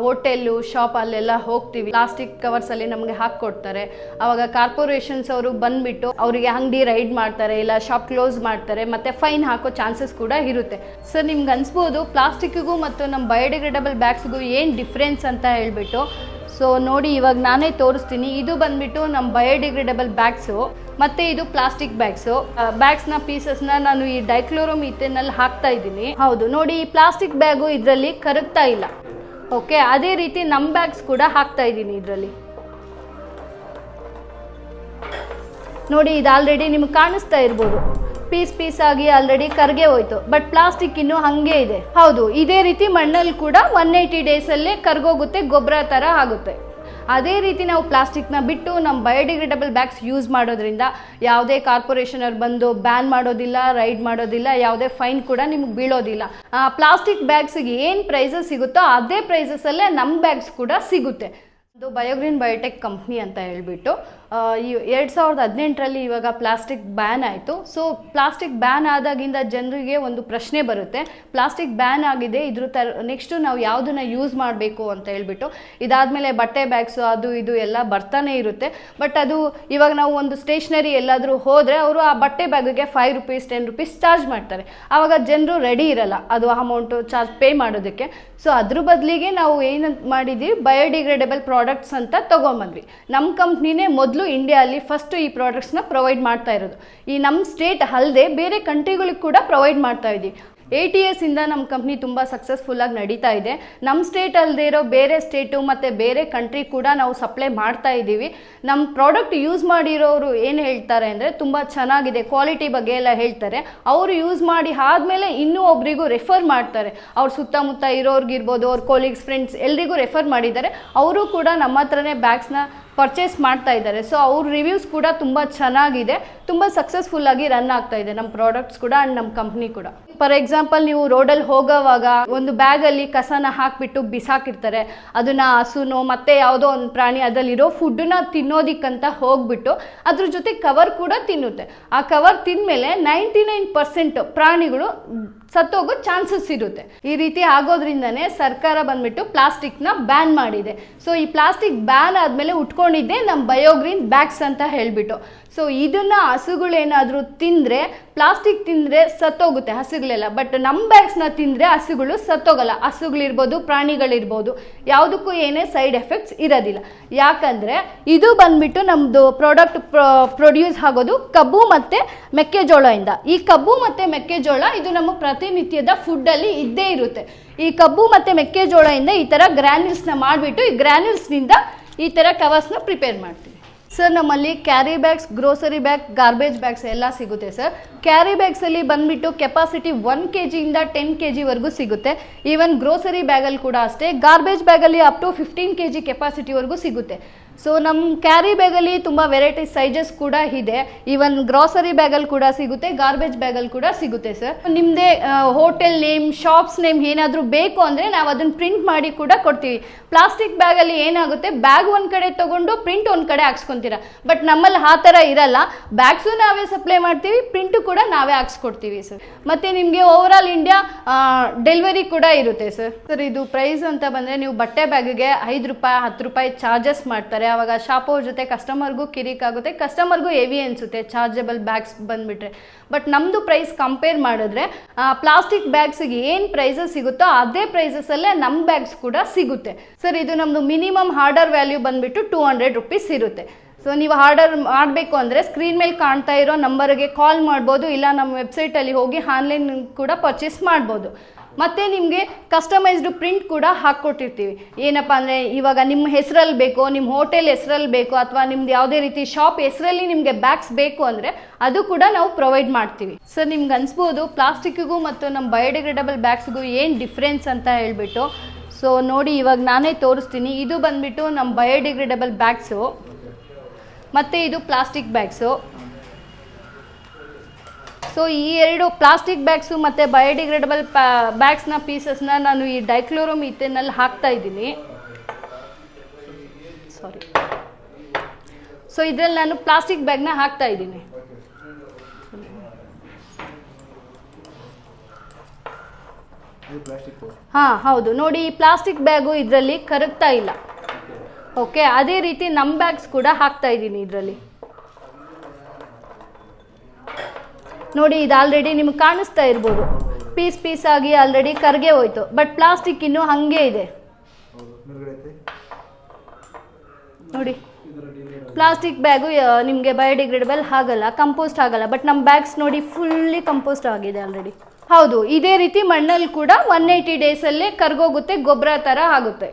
Hotel shop ಅಲ್ಲೆಲ್ಲ ಹೋಗ್ತೀವಿ. Plastic covers ಅಲ್ಲಿ ನಮಗೆ ಹಾಕ್ಕೊಡ್ತಾರೆ. ಅವಾಗ ಕಾರ್ಪೊರೇಷನ್ಸ್ ಅವರು ಬಂದ್ಬಿಟ್ಟು ಅವರಿಗೆ ಅಂಗಡಿ ರೈಡ್ ಮಾಡ್ತಾರೆ, ಇಲ್ಲ ಶಾಪ್ ಕ್ಲೋಸ್ ಮಾಡ್ತಾರೆ, ಮತ್ತೆ ಫೈನ್ ಹಾಕೋ ಚಾನ್ಸಸ್ ಕೂಡ ಇರುತ್ತೆ. ಸರ್ ನಿಮ್ಗೆ ಅನ್ಸ್ಬೋದು ಪ್ಲಾಸ್ಟಿಕ್ಗೂ ಮತ್ತು ನಮ್ಮ ಬಯೋಡಿಗ್ರೇಡಬಲ್ ಬ್ಯಾಗ್ಸ್ಗೂ ಏನು ಡಿಫ್ರೆನ್ಸ್ ಅಂತ ಹೇಳ್ಬಿಟ್ಟು? ಸೊ ನೋಡಿ, ಇವಾಗ ನಾನೇ ತೋರಿಸ್ತೀನಿ. ಇದು ಬಂದ್ಬಿಟ್ಟು ನಮ್ಮ ಬಯೋಡಿಗ್ರೇಡಬಲ್ ಬ್ಯಾಗ್ಸು ಮತ್ತೆ ಇದು ಪ್ಲಾಸ್ಟಿಕ್ ಬ್ಯಾಗ್ಸು ಬ್ಯಾಗ್ಸ್ನ ಪೀಸಸ್ನ ನಾನು ಈ ಡೈಕ್ಲೋರೋಮ್ ಇಥೆನಲ್ಲಿ ಹಾಕ್ತಾ ಇದ್ದೀನಿ. ಹೌದು, ನೋಡಿ, ಈ ಪ್ಲಾಸ್ಟಿಕ್ ಬ್ಯಾಗು ಇದರಲ್ಲಿ ಕರಗ್ತಾ ಇಲ್ಲ. ಓಕೆ, ಅದೇ ರೀತಿ ನಮ್ಮ ಬ್ಯಾಗ್ಸ್ ಕೂಡ ಹಾಕ್ತಾ ಇದ್ದೀನಿ ಇದರಲ್ಲಿ. ನೋಡಿ, ಇದು ಆಲ್ರೆಡಿ ನಿಮ್ಗೆ ಕಾಣಿಸ್ತಾ ಇರ್ಬೋದು. ಪೀಸ್ ಪೀಸ್ ಆಗಿ ಆಲ್ರೆಡಿ ಕರ್ಗೆ ಹೋಯ್ತು. ಬಟ್ ಪ್ಲಾಸ್ಟಿಕ್ ಇನ್ನೂ ಹಾಗೆ ಇದೆ. ಹೌದು, ಇದೇ ರೀತಿ ಮಣ್ಣಲ್ಲಿ ಕೂಡ ಒನ್ ಏಯ್ಟಿ ಡೇಸಲ್ಲೇ ಕರ್ಗೋಗುತ್ತೆ, ಗೊಬ್ಬರ ಥರ ಆಗುತ್ತೆ. ಅದೇ ರೀತಿ ನಾವು ಪ್ಲಾಸ್ಟಿಕ್ನ ಬಿಟ್ಟು ನಮ್ಮ ಬಯೋಡಿಗ್ರೇಡಬಲ್ ಬ್ಯಾಗ್ಸ್ ಯೂಸ್ ಮಾಡೋದ್ರಿಂದ ಯಾವುದೇ ಕಾರ್ಪೊರೇಷನ್ ಅವ್ರು ಬಂದು ಬ್ಯಾನ್ ಮಾಡೋದಿಲ್ಲ, ರೈಡ್ ಮಾಡೋದಿಲ್ಲ, ಯಾವುದೇ ಫೈನ್ ಕೂಡ ನಿಮ್ಗೆ ಬೀಳೋದಿಲ್ಲ. ಪ್ಲಾಸ್ಟಿಕ್ ಬ್ಯಾಗ್ಸಿಗೆ ಏನು ಪ್ರೈಸಸ್ ಸಿಗುತ್ತೋ ಅದೇ ಪ್ರೈಸಸಲ್ಲೇ ನಮ್ಮ ಬ್ಯಾಗ್ಸ್ ಕೂಡ ಸಿಗುತ್ತೆ. ಇದು ಬಯೋಗ್ರೀನ್ ಬಯೋಟೆಕ್ ಕಂಪ್ನಿ ಅಂತ ಹೇಳ್ಬಿಟ್ಟು ಈ ಎರಡು ಸಾವಿರದ ಹದಿನೆಂಟರಲ್ಲಿ ಇವಾಗ ಪ್ಲಾಸ್ಟಿಕ್ ಬ್ಯಾನ್ ಆಯಿತು. ಸೊ ಪ್ಲಾಸ್ಟಿಕ್ ಬ್ಯಾನ್ ಆದಾಗಿಂದ ಜನರಿಗೆ ಒಂದು ಪ್ರಶ್ನೆ ಬರುತ್ತೆ. ಪ್ಲಾಸ್ಟಿಕ್ ಬ್ಯಾನ್ ಆಗಿದೆ, ಇದ್ರ ತರ ನೆಕ್ಸ್ಟು ನಾವು ಯಾವುದನ್ನು ಯೂಸ್ ಮಾಡಬೇಕು ಅಂತ ಹೇಳ್ಬಿಟ್ಟು, ಇದಾದಮೇಲೆ ಬಟ್ಟೆ ಬ್ಯಾಗ್ಸು ಅದು ಇದು ಎಲ್ಲ ಬರ್ತಾನೆ ಇರುತ್ತೆ. ಬಟ್ ಅದು ಇವಾಗ ನಾವು ಒಂದು ಸ್ಟೇಷ್ನರಿ ಎಲ್ಲಾದರೂ ಹೋದರೆ ಅವರು ಆ ಬಟ್ಟೆ ಬ್ಯಾಗಿಗೆ five rupees ten rupees charge ಮಾಡ್ತಾರೆ. ಆವಾಗ ಜನರು ರೆಡಿ ಇರಲ್ಲ ಅದು ಅಮೌಂಟು ಚಾರ್ಜ್ ಪೇ ಮಾಡೋದಕ್ಕೆ. ಸೊ ಅದ್ರ ಬದಲಿಗೆ ನಾವು ಏನಂತ ಬಯೋಡಿಗ್ರೇಡೇಬಲ್ ಬಯೋಡಿಗ್ರೇಡಬಲ್ ಪ್ರಾಡಕ್ಟ್ಸ್ ಅಂತ ತೊಗೊಂಬಂದ್ವಿ. ನಮ್ಮ ಕಂಪ್ನಿನೇ ಮೊದಲು ಇಂಡಿಯಾಲಿ ಫಸ್ಟು ಈ ಪ್ರಾಡಕ್ಟ್ಸ್ನ ಪ್ರೊವೈಡ್ ಮಾಡ್ತಾ ಇರೋದು. ಈ ನಮ್ಮ ಸ್ಟೇಟ್ ಅಲ್ಲದೆ ಬೇರೆ ಕಂಟ್ರಿಗಳಿಗೆ ಕೂಡ ಪ್ರೊವೈಡ್ ಮಾಡ್ತಾ ಇದ್ದೀವಿ ಎ ಟಿ ಎಸ್ ಇಂದ ನಮ್ಮ ಕಂಪ್ನಿ ತುಂಬ ಸಕ್ಸಸ್ಫುಲ್ಲಾಗಿ ನಡೀತಾ ಇದೆ. ನಮ್ಮ ಸ್ಟೇಟ್ ಅಲ್ಲದೆ ಇರೋ ಬೇರೆ ಸ್ಟೇಟು ಮತ್ತು ಬೇರೆ ಕಂಟ್ರಿ ಕೂಡ ನಾವು ಸಪ್ಲೈ ಮಾಡ್ತಾ ಇದ್ದೀವಿ. ನಮ್ಮ ಪ್ರಾಡಕ್ಟ್ ಯೂಸ್ ಮಾಡಿರೋರು ಏನು ಹೇಳ್ತಾರೆ ಅಂದರೆ ತುಂಬ ಚೆನ್ನಾಗಿದೆ ಕ್ವಾಲಿಟಿ ಬಗ್ಗೆ ಎಲ್ಲ ಹೇಳ್ತಾರೆ. ಅವರು ಯೂಸ್ ಮಾಡಿ ಆದಮೇಲೆ ಇನ್ನೂ ಒಬ್ರಿಗೂ ರೆಫರ್ ಮಾಡ್ತಾರೆ. ಅವ್ರ ಸುತ್ತಮುತ್ತ ಇರೋರ್ಗಿರ್ಬೋದು, ಅವ್ರ ಕೊಲೀಗ್ಸ್ ಫ್ರೆಂಡ್ಸ್ ಎಲ್ರಿಗೂ ರೆಫರ್ ಮಾಡಿದ್ದಾರೆ. ಅವರು ಕೂಡ ನಮ್ಮ ಹತ್ರನೇ ಬ್ಯಾಗ್ಸ್ನ ಪರ್ಚೇಸ್ ಮಾಡ್ತಾ ಇದ್ದಾರೆ. ಸೊ ಅವ್ರ ರಿವ್ಯೂಸ್ ಕೂಡ ತುಂಬ ಚೆನ್ನಾಗಿದೆ. ತುಂಬ ಸಕ್ಸಸ್ಫುಲ್ಲಾಗಿ ರನ್ ಆಗ್ತಾ ಇದೆ ನಮ್ಮ ಪ್ರಾಡಕ್ಟ್ಸ್ ಕೂಡ ಆ್ಯಂಡ್ ನಮ್ಮ ಕಂಪ್ನಿ ಕೂಡ. ಫಾರ್ ಎಕ್ಸಾಂಪಲ್ ನೀವು ರೋಡಲ್ಲಿ ಹೋಗೋವಾಗ ಒಂದು ಬ್ಯಾಗಲ್ಲಿ ಕಸನ ಹಾಕಿಬಿಟ್ಟು ಬಿಸಾಕಿರ್ತಾರೆ. ಅದನ್ನ ಹಸುನೋ ಮತ್ತೆ ಯಾವುದೋ ಒಂದು ಪ್ರಾಣಿ ಅದರಲ್ಲಿರೋ ಫುಡ್ಡನ್ನ ತಿನ್ನೋದಿಕ್ಕಂತ ಹೋಗ್ಬಿಟ್ಟು ಅದ್ರ ಜೊತೆ ಕವರ್ ಕೂಡ ತಿನ್ನುತ್ತೆ. ಆ ಕವರ್ ತಿಂದಮೇಲೆ ನೈಂಟಿ ನೈನ್ ಪರ್ಸೆಂಟ್ ಪ್ರಾಣಿಗಳು ಸತ್ತೋಗೋ ಚಾನ್ಸಸ್ ಇರುತ್ತೆ. ಈ ರೀತಿ ಆಗೋದ್ರಿಂದನೇ ಸರ್ಕಾರ ಬಂದ್ಬಿಟ್ಟು ಪ್ಲಾಸ್ಟಿಕ್ನ ಬ್ಯಾನ್ ಮಾಡಿದೆ. ಸೊ ಈ ಪ್ಲಾಸ್ಟಿಕ್ ಬ್ಯಾನ್ ಆದಮೇಲೆ ಉಟ್ಕೊಂಡಿದ್ದೆ ನಮ್ಮ ಬಯೋಗ್ರೀನ್ ಬ್ಯಾಗ್ಸ್ ಅಂತ ಹೇಳಿಬಿಟ್ಟು. ಸೊ ಇದನ್ನ ಹಸುಗಳೇನಾದರೂ ತಿಂದರೆ, ಪ್ಲಾಸ್ಟಿಕ್ ತಿಂದರೆ ಸತ್ತೋಗುತ್ತೆ ಹಸುಗಳೆಲ್ಲ ಬಟ್ ನಮ್ಮ ಬ್ಯಾಗ್ಸ್ನ ತಿಂದರೆ ಹಸುಗಳು ಸತ್ತೋಗಲ್ಲ. ಹಸುಗಳಿರ್ಬೋದು, ಪ್ರಾಣಿಗಳಿರ್ಬೋದು. ಯಾವುದಕ್ಕೂ ಏನೇ ಸೈಡ್ ಎಫೆಕ್ಟ್ಸ್ ಇರೋದಿಲ್ಲ. ಯಾಕಂದರೆ ಇದು ಬಂದ್ಬಿಟ್ಟು ನಮ್ಮದು ಪ್ರಾಡಕ್ಟ್ ಪ್ರೊಡ್ಯೂಸ್ ಆಗೋದು ಕಬ್ಬು ಮತ್ತು ಮೆಕ್ಕೆಜೋಳದಿಂದ. ಈ ಕಬ್ಬು ಮತ್ತು ಮೆಕ್ಕೆಜೋಳ ಇದು ನಮ್ಮ ಪ್ರತಿನಿತ್ಯದ ಫುಡ್ಡಲ್ಲಿ ಇದ್ದೇ ಇರುತ್ತೆ. ಈ ಕಬ್ಬು ಮತ್ತು ಮೆಕ್ಕೆಜೋಳದಿಂದ ಈ ಥರ ಗ್ರ್ಯಾನ್ಯೂಲ್ಸ್ನ ಮಾಡಿಬಿಟ್ಟು ಈ ಗ್ರ್ಯಾನ್ಯೂಲ್ಸ್ನಿಂದ ಈ ಥರ ಕವರ್ಸ್ನ ಪ್ರಿಪೇರ್ ಮಾಡ್ತೀವಿ. ಸರ್ ನಮ್ಮಲ್ಲಿ carry bags grocery bag garbage bags ಎಲ್ಲ ಸಿಗುತ್ತೆ ಸರ್ ಕ್ಯಾರಿ ಬ್ಯಾಗ್ಸಲ್ಲಿ ಬಂದ್ಬಿಟ್ಟು ಕೆಪಾಸಿಟಿ ಒನ್ ಕೆ ಜಿಯಿಂದ ಟೆನ್ ಕೆ ಜಿವರೆಗೂ ಸಿಗುತ್ತೆ. ಈವನ್ ಗ್ರೋಸರಿ ಬ್ಯಾಗಲ್ಲಿ ಕೂಡ ಅಷ್ಟೇ. ಗಾರ್ಬೇಜ್ ಬ್ಯಾಗಲ್ಲಿ up to fifteen K G ಕೆಪಾಸಿಟಿವರೆಗೂ ಸಿಗುತ್ತೆ. ಸೊ ನಮ್ಮ ಕ್ಯಾರಿ ಬ್ಯಾಗಲ್ಲಿ ತುಂಬ ವೆರೈಟಿ ಸೈಜಸ್ ಕೂಡ ಇದೆ. ಈವನ್ ಗ್ರಾಸರಿ ಬ್ಯಾಗಲ್ಲಿ ಕೂಡ ಸಿಗುತ್ತೆ ಗಾರ್ಬೇಜ್ ಬ್ಯಾಗಲ್ಲಿ ಕೂಡ ಸಿಗುತ್ತೆ ಸರ್ ನಿಮ್ಮದೇ ಹೋಟೆಲ್ ನೇಮ್ ಶಾಪ್ಸ್ ನೇಮ್ ಏನಾದರೂ ಬೇಕು ಅಂದರೆ ನಾವು ಅದನ್ನು ಪ್ರಿಂಟ್ ಮಾಡಿ ಕೂಡ ಕೊಡ್ತೀವಿ. ಪ್ಲಾಸ್ಟಿಕ್ ಬ್ಯಾಗಲ್ಲಿ ಏನಾಗುತ್ತೆ ಬ್ಯಾಗ್ ಒಂದು ಕಡೆ ತೊಗೊಂಡು ಪ್ರಿಂಟ್ ಒಂದು ಕಡೆ ಹಾಕ್ಸ್ಕೊತೀರ. ಬಟ್ ನಮ್ಮಲ್ಲಿ ಆ ಥರ ಇರಲ್ಲ. ಬ್ಯಾಗ್ಸು ನಾವೇ ಸಪ್ಲೈ ಮಾಡ್ತೀವಿ ಪ್ರಿಂಟು ಕೂಡ ನಾವೇ ಹಾಕ್ಸ್ಕೊಡ್ತೀವಿ ಸರ್ ಮತ್ತು ನಿಮಗೆ ಓವರ್ ಆಲ್ ಇಂಡಿಯಾ ಡೆಲಿವರಿ ಕೂಡ ಇರುತ್ತೆ ಸರ್ ಸರ್ ಇದು ಪ್ರೈಸ್ ಅಂತ ಬಂದರೆ ನೀವು ಬಟ್ಟೆ ಬ್ಯಾಗಿಗೆ ಐದು ರೂಪಾಯಿ, ಹತ್ತು ರೂಪಾಯಿ ಚಾರ್ಜಸ್ ಮಾಡ್ತಾರೆ. ಆವಾಗ ಶಾಪ್ ಜೊತೆ ಕಸ್ಟಮರ್ಗೂ ಕಿರಿಕಾಗುತ್ತೆ ಕಸ್ಟಮರ್ಗೂ ಹೆವಿ ಅನಿಸುತ್ತೆ ಚಾರ್ಜಬಲ್ ಬ್ಯಾಗ್ಸ್ ಬಂದುಬಿಟ್ರೆ. ಬಟ್ ನಮ್ಮದು ಪ್ರೈಸ್ ಕಂಪೇರ್ ಮಾಡಿದ್ರೆ ಪ್ಲಾಸ್ಟಿಕ್ ಬ್ಯಾಗ್ಸಿಗೆ ಏನು ಪ್ರೈಸಸ್ ಸಿಗುತ್ತೋ ಅದೇ ಪ್ರೈಸಸಲ್ಲೇ ನಮ್ಮ ಬ್ಯಾಗ್ಸ್ ಕೂಡ ಸಿಗುತ್ತೆ. ಸರ್ ಇದು ನಮ್ಮದು ಮಿನಿಮಮ್ ಆರ್ಡರ್ ವ್ಯಾಲ್ಯೂ ಬಂದುಬಿಟ್ಟು ಟೂ ಹಂಡ್ರೆಡ್ ರುಪೀಸ್ ಇರುತ್ತೆ. ಸೊ ನೀವು ಆರ್ಡರ್ ಮಾಡಬೇಕು ಅಂದರೆ ಸ್ಕ್ರೀನ್ ಮೇಲೆ ಕಾಣ್ತಾ ಇರೋ ನಂಬರ್ಗೆ ಕಾಲ್ ಮಾಡ್ಬೋದು, ಇಲ್ಲ ನಮ್ಮ ವೆಬ್ಸೈಟಲ್ಲಿ ಹೋಗಿ ಆನ್ಲೈನ್ ಕೂಡ ಪರ್ಚೇಸ್ ಮಾಡ್ಬೋದು. ಮತ್ತು ನಿಮಗೆ ಕಸ್ಟಮೈಸ್ಡ್ ಪ್ರಿಂಟ್ ಕೂಡ ಹಾಕ್ಕೊಟ್ಟಿರ್ತೀವಿ. ಏನಪ್ಪ ಅಂದರೆ ಇವಾಗ ನಿಮ್ಮ ಹೆಸರಲ್ಲಿ ಬೇಕೋ, ನಿಮ್ಮ ಹೋಟೆಲ್ ಹೆಸರಲ್ಲಿ ಬೇಕೋ ಅಥವಾ ನಿಮ್ದು ಯಾವುದೇ ರೀತಿ ಶಾಪ್ ಹೆಸರಲ್ಲಿ ನಿಮಗೆ ಬ್ಯಾಗ್ಸ್ ಬೇಕು ಅಂದರೆ ಅದು ಕೂಡ ನಾವು ಪ್ರೊವೈಡ್ ಮಾಡ್ತೀವಿ. ಸರ್ ನಿಮ್ಗೆ ಅನಿಸ್ಬೋದು ಪ್ಲಾಸ್ಟಿಕ್ಕಿಗೂ ಮತ್ತು ನಮ್ಮ ಬಯೋಡಿಗ್ರೇಡಬಲ್ ಬ್ಯಾಗ್ಸ್ಗೂ ಏನು ಡಿಫ್ರೆನ್ಸ್ ಅಂತ ಹೇಳಿಬಿಟ್ಟು. ಸೊ ನೋಡಿ ಇವಾಗ ನಾನೇ ತೋರಿಸ್ತೀನಿ. ಇದು ಬಂದ್ಬಿಟ್ಟು ನಮ್ಮ ಬಯೋಡಿಗ್ರೇಡಬಲ್ ಬ್ಯಾಗ್ಸು ಮತ್ತು ಇದು ಪ್ಲಾಸ್ಟಿಕ್ ಬ್ಯಾಗ್ಸು ಸೊ ಈ ಎರಡು ಪ್ಲಾಸ್ಟಿಕ್ ಬ್ಯಾಗ್ಸು ಮತ್ತು ಬಯೋಡಿಗ್ರೇಡಬಲ್ ಬ್ಯಾಗ್ಸ್ನ ಪೀಸಸ್ನ ನಾನು ಈ ಡೈಕ್ಲೋರೋಮ್ ಇತ್ತೇನಲ್ಲಿ ಹಾಕ್ತಾ ಇದ್ದೀನಿ. ಸಾರಿ ಸೊ ಇದರಲ್ಲಿ ನಾನು ಪ್ಲಾಸ್ಟಿಕ್ ಬ್ಯಾಗ್ನ ಹಾಕ್ತಾ ಇದ್ದೀನಿ. ಹಾಂ ಹೌದು. ನೋಡಿ ಈ ಪ್ಲಾಸ್ಟಿಕ್ ಬ್ಯಾಗು ಇದರಲ್ಲಿ ಕರಗ್ತಾ ಇಲ್ಲ. ಓಕೆ ಅದೇ ರೀತಿ ನಮ್ಮ ಬ್ಯಾಗ್ಸ್ ಕೂಡ ಹಾಕ್ತಾ ಇದ್ದೀನಿ ಇದರಲ್ಲಿ. ನೋಡಿ, ಇದು ಆಲ್ರೆಡಿ ನಿಮ್ಗೆ ಕಾಣಿಸ್ತಾ ಇರ್ಬೋದು. ಪೀಸ್ ಪೀಸ್ ಆಗಿ ಆಲ್ರೆಡಿ ಕರ್ಗೆ ಹೋಯ್ತು. ಬಟ್ ಪ್ಲಾಸ್ಟಿಕ್ ಇನ್ನೂ ಹಾಗೆ ಇದೆ. ನೋಡಿ ಪ್ಲಾಸ್ಟಿಕ್ ಬ್ಯಾಗು ನಿಮಗೆ ಬಯೋಡಿಗ್ರೇಡಬಲ್ ಆಗಲ್ಲ ಕಂಪೋಸ್ಟ್ ಆಗಲ್ಲ. ಬಟ್ ನಮ್ಮ ಬ್ಯಾಗ್ಸ್ ನೋಡಿ ಫುಲ್ಲಿ ಕಂಪೋಸ್ಟ್ ಆಗಿದೆ ಆಲ್ರೆಡಿ ಹೌದು, ಇದೇ ರೀತಿ ಮಣ್ಣಲ್ಲಿ ಕೂಡ ಒನ್ ಏಯ್ಟಿ ಡೇಸಲ್ಲೇ ಕರ್ಗೋಗುತ್ತೆ, ಗೊಬ್ಬರ ಥರ ಆಗುತ್ತೆ.